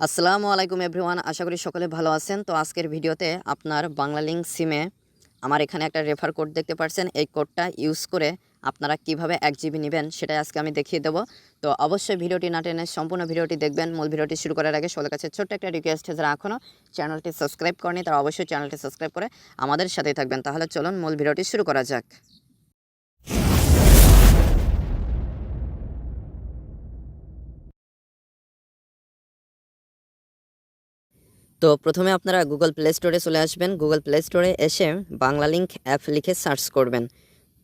আসসালামু আলাইকুম এভরিওয়ান, আশা করি সকলে ভালো আছেন। তো আজকের ভিডিওতে আপনার বাংলা লিঙ্ক সিমে আমার এখানে একটা রেফার কোড দেখতে পাচ্ছেন এই কোডটা ইউজ করে আপনারা কীভাবে এক জিবি নেবেন সেটাই আজকে আমি দেখিয়ে দেবো। তো অবশ্যই ভিডিওটি না টেনে সম্পূর্ণ ভিডিওটি দেখবেন। মূল ভিডিওটি শুরু করার আগে সকলের কাছে ছোট্ট একটা রিকোয়েস্ট যারা এখনও চ্যানেলটি সাবস্ক্রাইব করেনি তারা অবশ্যই চ্যানেলটি সাবস্ক্রাইব করে আমাদের সাথেই থাকবেন। তাহলে চলুন মূল ভিডিওটি শুরু করা যাক। তো প্রথমে আপনারা গুগল প্লে স্টোরে চলে আসবেন। গুগল প্লে স্টোরে এসে বাংলা লিঙ্ক অ্যাপ লিখে সার্চ করবেন।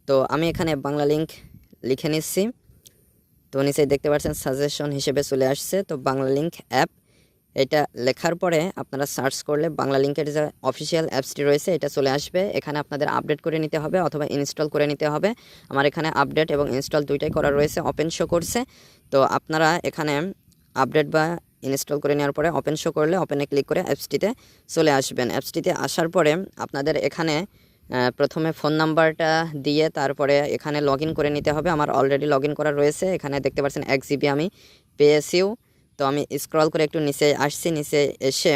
তো আমি এখানে বাংলা লিঙ্ক লিখে নিচ্ছি। তো নিচেই দেখতে পাচ্ছেন সাজেশন হিসেবে চলে আসছে। তো বাংলা লিঙ্ক অ্যাপ এটা লেখার পরে আপনারা সার্চ করলে বাংলা লিঙ্কের যে অফিসিয়াল অ্যাপসটি রয়েছে, এটা চলে আসবে। এখানে আপনাদের আপডেট করে নিতে হবে অথবা ইনস্টল করে নিতে হবে। আমার এখানে আপডেট এবং ইনস্টল দুইটাই করা রয়েছে ওপেন শো করছে। তো আপনারা এখানে আপডেট বা ইনস্টল করে নেওয়ার পরে ওপেন শো করলে ওপেনে ক্লিক করে অ্যাপসটিতে চলে আসবেন। অ্যাপসটিতে আসার পরে আপনাদের এখানে প্রথমে ফোন নাম্বারটা দিয়ে তারপরে এখানে লগ করে নিতে হবে। আমার অলরেডি লগ করা রয়েছে। এখানে দেখতে পাচ্ছেন এক জিবি আমি পেয়েছিও। তো আমি স্ক্রল করে একটু নিচে আসছি, নিচে এসে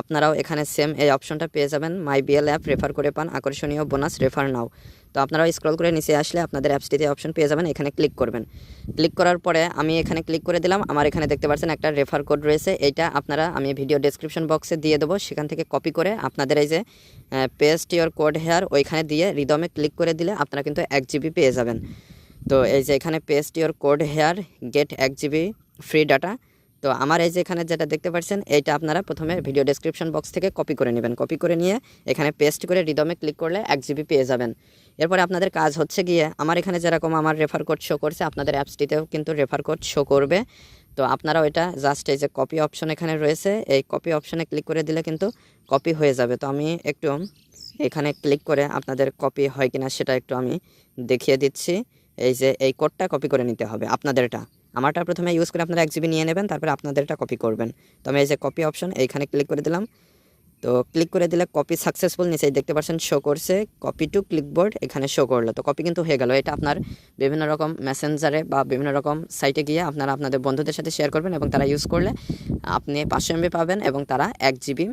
আপনারাও এখানে সেম এই অপশনটা পেয়ে যাবেন। মাই বিএল অ্যাপ রেফার করে পান। আকর্ষণীয় বোনাস রেফার নাও তো আপনারাও স্ক্রল করে নিচে আসলে আপনাদের অ্যাপসটিতে অপশন পেয়ে যাবেন। এখানে ক্লিক করবেন। ক্লিক করার পরে আমি এখানে ক্লিক করে দিলাম। আমার এখানে দেখতে পাচ্ছেন একটা রেফার কোড রয়েছে। এইটা আপনারা, আমি ভিডিও ডেসক্রিপশন বক্সে দিয়ে দেবো। সেখান থেকে কপি করে আপনাদের এই যে পেস্ট ইওর কোড হেয়ার ওইখানে দিয়ে রিদমে ক্লিক করে দিলে আপনারা কিন্তু এক জিবি পেয়ে যাবেন। তো এই যে এখানে paste your code here get এক জিবি ফ্রি ডাটা তো আমার এই যে এখানে যেটা দেখতে পাচ্ছেন, এইটা আপনারা প্রথমে ভিডিও ডেসক্রিপশন বক্স থেকে কপি করে নেবেন। কপি করে নিয়ে এখানে পেস্ট করে রিদমে ক্লিক করলে এক জিবি পেয়ে যাবেন। এরপরে আপনাদের কাজ হচ্ছে গিয়ে, আমার এখানে যেরকম আমার রেফার কোড শো করছে, আপনাদের অ্যাপসটিতেও কিন্তু রেফার কোড শো করবে। তো আপনারা ওইটা জাস্ট এই যে কপি অপশন এখানে রয়েছে, এই কপি অপশনে ক্লিক করে দিলে কিন্তু কপি হয়ে যাবে। তো আমি একটু এখানে ক্লিক করে আপনাদের কপি হয় কিনা সেটা একটু আমি দেখিয়ে দিচ্ছি। এই যে এই কোডটা কপি করে নিতে হবে আপনাদেরটা। আমারটা প্রথমে ইউজ করে আপনারা এক জিবি নিয়ে নেবেন, তারপরে আপনাদের আপনাদেরটা কপি করবেন। তো আমি এই যে কপি অপশন এইখানে ক্লিক করে দিলাম। তো ক্লিক করে দিলে কপি সাকসেসফুল নিচেই দেখতে পাচ্ছেন শো করছে। কপি টু ক্লিকবোর্ড এখানে শো করল। তো কপি কিন্তু হয়ে গেল। এটা আপনার বিভিন্ন রকম মেসেঞ্জারে বা বিভিন্ন রকম সাইটে গিয়ে আপনারা আপনাদের বন্ধুদের সাথে শেয়ার করবেন এবং তারা ইউজ করলে আপনি পাঁচশো এমবি পাবেন এবং তারা এক জিবি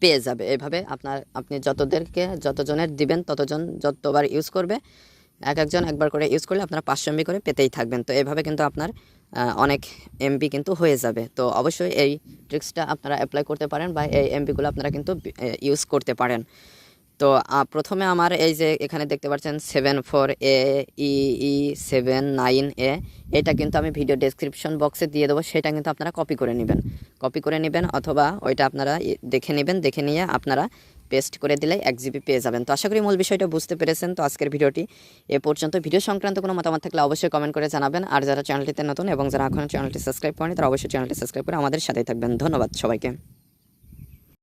পেয়ে যাবে। এভাবে আপনার, আপনি যতদেরকে, যতজনের দিবেন, ততজন যতবার ইউজ করবে এক একজন একবার করে ইউজ করলে আপনারা পাঁচশো এমবি করে পেতেই থাকবেন। তো এভাবে কিন্তু আপনার অনেক এমবি কিন্তু হয়ে যাবে। তো অবশ্যই এই ট্রিক্সটা আপনারা অ্যাপ্লাই করতে পারেন বা এই এমবিগুলো আপনারা কিন্তু ইউজ করতে পারেন। তো প্রথমে আমার এই যে এখানে দেখতে পাচ্ছেন seven four A E seven nine A এটা কিন্তু আমি ভিডিও ডেসক্রিপশন বক্সে দিয়ে দেবো। সেটা কিন্তু আপনারা কপি করে নেবেন। কপি করে নেবেন অথবা ওইটা আপনারা দেখে নেবেন। দেখে নিয়ে আপনারা পেস্ট করে দিলে এক জিবি পেয়ে যাবেন। তো আশা করি মূল বিষয়টা বুঝতে পেরেছেন। তো আজকের ভিডিওটি এ পর্যন্ত। ভিডিও সংক্রান্ত কোনো মতামত থাকলে অবশ্যই কমেন্ট করে জানাবেন। আর যারা চ্যানেলটিতে নতুন এবং যারা এখনও চ্যানেলটি সাবস্ক্রাইব করেনি তারা অবশ্যই চ্যানেলটি সাবস্ক্রাইব করে আমাদের সাথেই থাকবেন। ধন্যবাদ সবাইকে।